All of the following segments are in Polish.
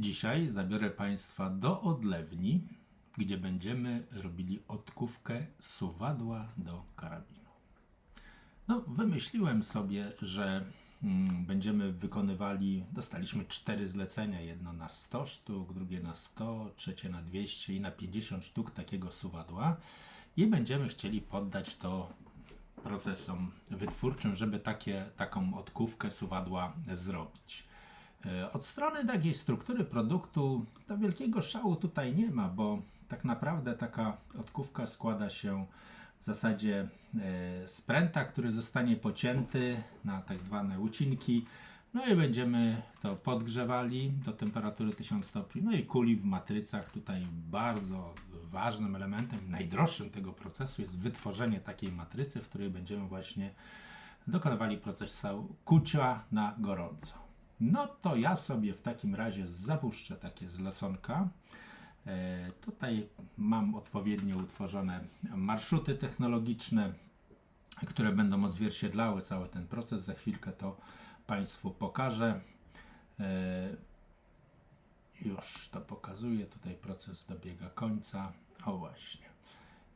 Dzisiaj zabiorę Państwa do odlewni, gdzie będziemy robili odkówkę suwadła do karabinu. No, wymyśliłem sobie, że mm, będziemy wykonywali, dostaliśmy cztery zlecenia, jedno na 100 sztuk, drugie na 100, trzecie na 200 i na 50 sztuk takiego suwadła i będziemy chcieli poddać to procesom wytwórczym, żeby takie, taką odkówkę suwadła zrobić. E, Od strony takiej struktury produktu to wielkiego szału tutaj nie ma, bo tak naprawdę taka odkówka składa się w zasadzie e, z pręta, który zostanie pocięty na tak zwane ucinki. No i będziemy to podgrzewali do temperatury 1000 stopni. No i kuli w matrycach. Tutaj bardzo ważnym elementem, najdroższym tego procesu jest wytworzenie takiej matrycy, w której będziemy właśnie dokonywali procesu kucia na gorąco. No to ja sobie w takim razie zapuszczę takie zleconka. E, tutaj mam odpowiednio utworzone marszuty technologiczne, które będą odzwierciedlały cały ten proces. Za chwilkę to Państwu pokażę. E, już to pokazuję. Tutaj proces dobiega końca. O właśnie.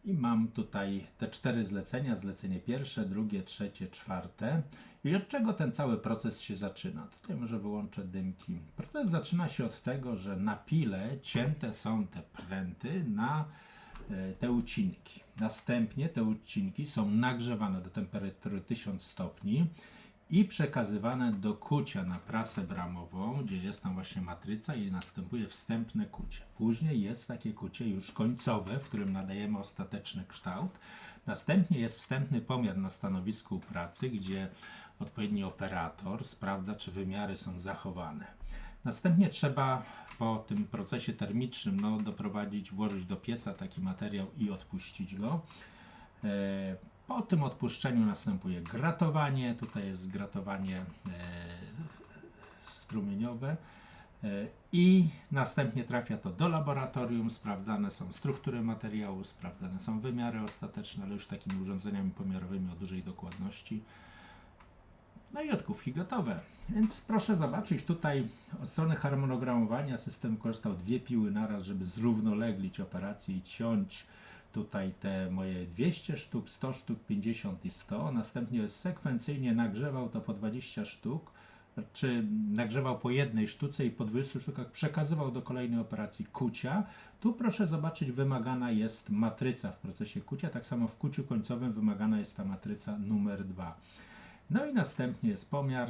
I mam tutaj te cztery zlecenia: zlecenie pierwsze, drugie, trzecie, czwarte. I od czego ten cały proces się zaczyna? Tutaj może wyłączę dymki. Proces zaczyna się od tego, że na pile cięte są te pręty na e, te ucinki. Następnie te ucinki są nagrzewane do temperatury 1000 stopni i przekazywane do kucia na prasę bramową, gdzie jest tam właśnie matryca i następuje wstępne kucie. Później jest takie kucie już końcowe, w którym nadajemy ostateczny kształt. Następnie jest wstępny pomiar na stanowisku pracy, gdzie odpowiedni operator sprawdza, czy wymiary są zachowane. Następnie trzeba po tym procesie termicznym no, doprowadzić, włożyć do pieca taki materiał i odpuścić go. Po tym odpuszczeniu następuje gratowanie. Tutaj jest gratowanie e, strumieniowe. E, I następnie trafia to do laboratorium. Sprawdzane są struktury materiału, sprawdzane są wymiary ostateczne, ale już takimi urządzeniami pomiarowymi o dużej dokładności. No i odkówki gotowe. Więc proszę zobaczyć tutaj od strony harmonogramowania system korzystał dwie piły naraz, żeby zrównoleglić operację i ciąć tutaj te moje 200 sztuk, 100 sztuk, 50 i 100. Następnie sekwencyjnie nagrzewał to po 20 sztuk, czy nagrzewał po jednej sztuce i po 20 sztukach przekazywał do kolejnej operacji kucia. Tu proszę zobaczyć, wymagana jest matryca w procesie kucia. Tak samo w kuciu końcowym wymagana jest ta matryca numer 2. No i następnie jest pomiar,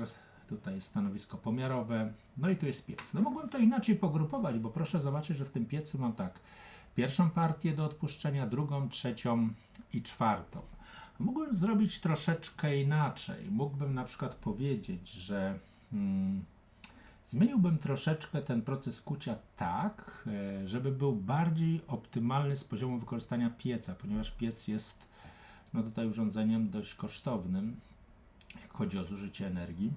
tutaj jest stanowisko pomiarowe, no i tu jest piec. No mogłem to inaczej pogrupować, bo proszę zobaczyć, że w tym piecu mam tak, pierwszą partię do odpuszczenia, drugą, trzecią i czwartą. Mógłbym zrobić troszeczkę inaczej. Mógłbym na przykład powiedzieć, że hmm, zmieniłbym troszeczkę ten proces kucia tak, e, żeby był bardziej optymalny z poziomu wykorzystania pieca, ponieważ piec jest no tutaj urządzeniem dość kosztownym, jak chodzi o zużycie energii.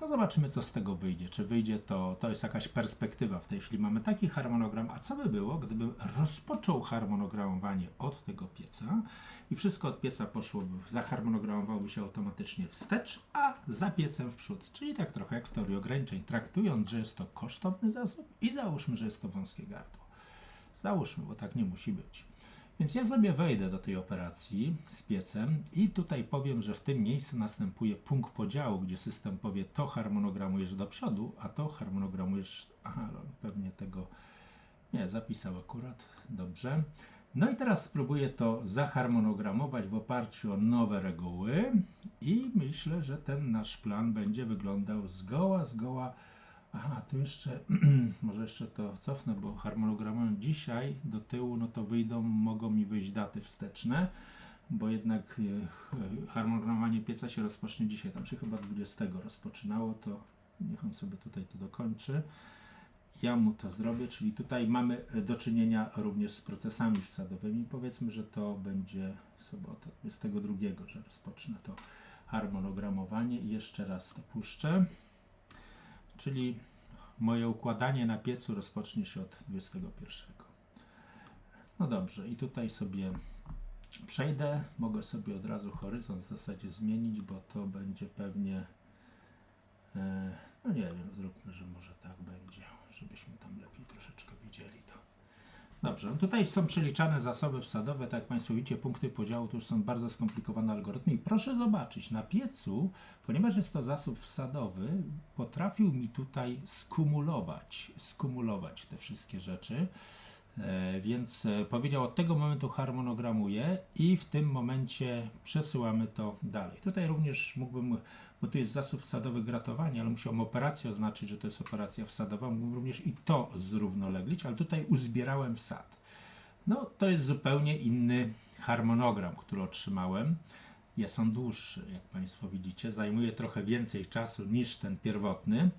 No zobaczymy, co z tego wyjdzie. Czy wyjdzie to, to jest jakaś perspektywa. W tej chwili mamy taki harmonogram. A co by było, gdybym rozpoczął harmonogramowanie od tego pieca i wszystko od pieca poszłoby, zaharmonogramowałoby się automatycznie wstecz, a za piecem w przód. Czyli tak trochę jak w teorii ograniczeń, traktując, że jest to kosztowny zasób i załóżmy, że jest to wąskie gardło. Załóżmy, bo tak nie musi być. Więc ja sobie wejdę do tej operacji z piecem i tutaj powiem, że w tym miejscu następuje punkt podziału, gdzie system powie to harmonogramujesz do przodu, a to harmonogramujesz, aha, pewnie tego nie, zapisał akurat, dobrze. No i teraz spróbuję to zaharmonogramować w oparciu o nowe reguły i myślę, że ten nasz plan będzie wyglądał zgoła, zgoła Aha, tu jeszcze, może jeszcze to cofnę, bo harmonogramując dzisiaj do tyłu, no to wyjdą, mogą mi wyjść daty wsteczne, bo jednak e, harmonogramowanie pieca się rozpocznie dzisiaj, tam się chyba 20 rozpoczynało, to niech on sobie tutaj to dokończy. Ja mu to zrobię, czyli tutaj mamy e, do czynienia również z procesami wsadowymi. Powiedzmy, że to będzie sobota 22, że rozpocznę to harmonogramowanie i jeszcze raz to puszczę. Czyli moje układanie na piecu rozpocznie się od 21. No dobrze, i tutaj sobie przejdę. Mogę sobie od razu horyzont w zasadzie zmienić, bo to będzie pewnie. E, no nie wiem, zróbmy, że może tak będzie, żebyśmy tam lepiej troszeczkę widzieli to. Dobrze, no tutaj są przeliczane zasoby wsadowe, tak jak Państwo widzicie, punkty podziału to już są bardzo skomplikowane algorytmy i proszę zobaczyć, na piecu, ponieważ jest to zasób wsadowy, potrafił mi tutaj skumulować, skumulować te wszystkie rzeczy, e, więc e, powiedział od tego momentu harmonogramuję i w tym momencie przesyłamy to dalej. Tutaj również mógłbym, bo tu jest zasób wsadowy gratowania, ale musiałem operację oznaczyć, że to jest operacja wsadowa, mógłbym również i to zrównoleglić, ale tutaj uzbierałem wsad. No, to jest zupełnie inny harmonogram, który otrzymałem. Jest on dłuższy, jak Państwo widzicie. Zajmuje trochę więcej czasu niż ten pierwotny,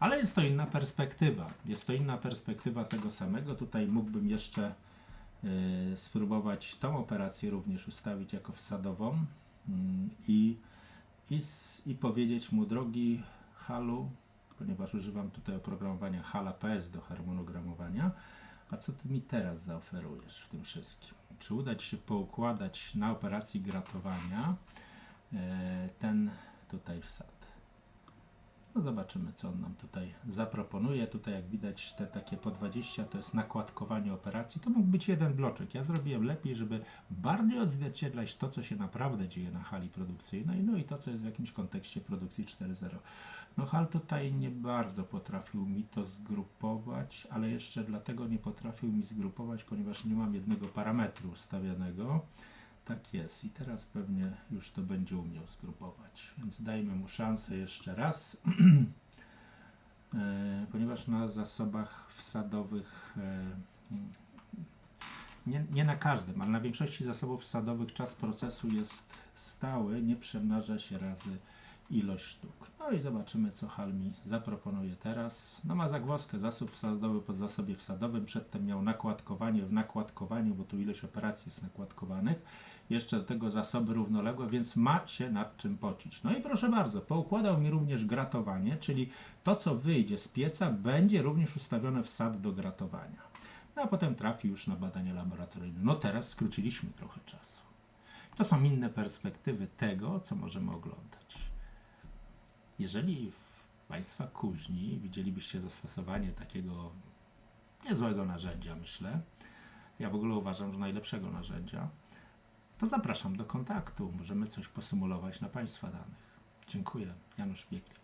ale jest to inna perspektywa. Jest to inna perspektywa tego samego. Tutaj mógłbym jeszcze y, spróbować tą operację również ustawić jako wsadową mm, i, i, i powiedzieć mu, drogi Halu, ponieważ używam tutaj oprogramowania Hala PS do harmonogramowania, a co ty mi teraz zaoferujesz w tym wszystkim? Czy uda ci się poukładać na operacji gratowania e, ten tutaj wsad? No zobaczymy, co on nam tutaj zaproponuje. Tutaj, jak widać, te takie po 20 to jest nakładkowanie operacji. To mógł być jeden bloczek. Ja zrobiłem lepiej, żeby bardziej odzwierciedlać to, co się naprawdę dzieje na hali produkcyjnej, no i to, co jest w jakimś kontekście produkcji 4.0. No HAL tutaj nie bardzo potrafił mi to zgrupować, ale jeszcze dlatego nie potrafił mi zgrupować, ponieważ nie mam jednego parametru ustawionego. Tak jest i teraz pewnie już to będzie umiał zgrupować, więc dajmy mu szansę jeszcze raz. E, ponieważ na zasobach wsadowych e, nie, nie na każdym, ale na większości zasobów wsadowych czas procesu jest stały, nie przemnaża się razy ilość sztuk. No i zobaczymy, co HAL mi zaproponuje teraz. No ma zagwozdkę, zasób wsadowy po zasobie wsadowym, przedtem miał nakładkowanie w nakładkowaniu, bo tu ilość operacji jest nakładkowanych. Jeszcze do tego zasoby równoległe, więc ma się nad czym pocić. No i proszę bardzo, poukładał mi również gratowanie, czyli to, co wyjdzie z pieca, będzie również ustawione wsad do gratowania. No a potem trafi już na badania laboratoryjne. No teraz skróciliśmy trochę czasu. To są inne perspektywy tego, co możemy oglądać. Jeżeli w Państwa kuźni widzielibyście zastosowanie takiego niezłego narzędzia, myślę, ja w ogóle uważam, że najlepszego narzędzia, to zapraszam do kontaktu. Możemy coś posymulować na Państwa danych. Dziękuję. Janusz Pieklik.